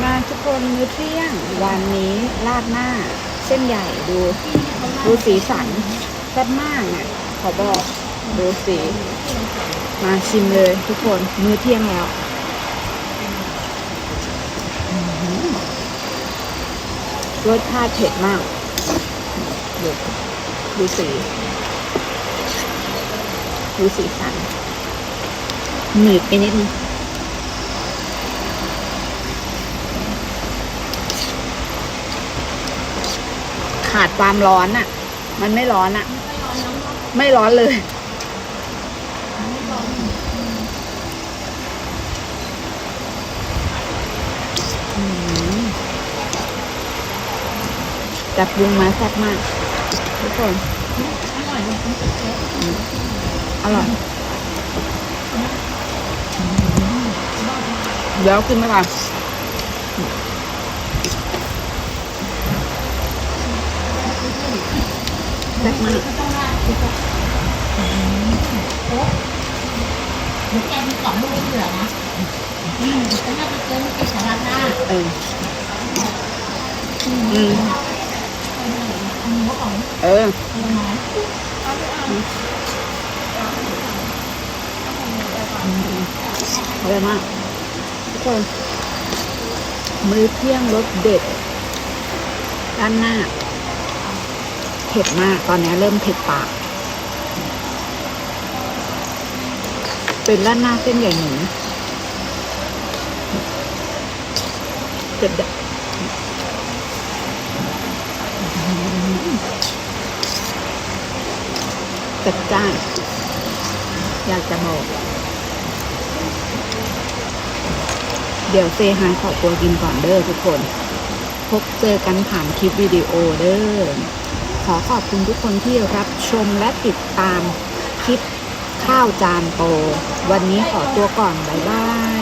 มาทุกคนมื้อเที่ยงวันนี้ราดหน้า เส้นใหญ่ดูดูสีสันแซ่บมากอะขอบอกดูสีมาชิมเลยทุกคนมื้อเที่ยงแล้วรสชาติเผ็ดมากดูดูสีดูสีสันหนืดไปนิดนึง ขาดความร้อนอะ่ะ มันไม่ร้อนอะ่ะ ไม่ร้อนเลย จับยุงมาแซ่บมาก ทุกคนอืมอร่อยเดี๋ยวกินไปก่อน แซ่บมากเดี๋ยวแกมีกล่องลูกเหลือนะอืมฉันน่าจะเจอไม่กินสาระหน้าเอออืมอันนี้ว่าขอเออยังไงอร่อยมากทุกคนมื้อเที่ยงรสเด็ดด้านหน้า เผ็ดมาก ตอนนี้เริ่มเผ็ดปาก เป็นด้านหน้าเส้นใหญ่หมูเจ็ดดะจัดจ้านอยากจะบอกเดี๋ยวเซฮายขอตัวกินก่อนเด้อทุกคน พบเจอกันผ่านคลิปวิดีโอเด้อ ขอขอบคุณทุกคนที่รับชมและติดตามคลิปข้าวจานโต วันนี้ขอตัวก่อน บ๊ายบาย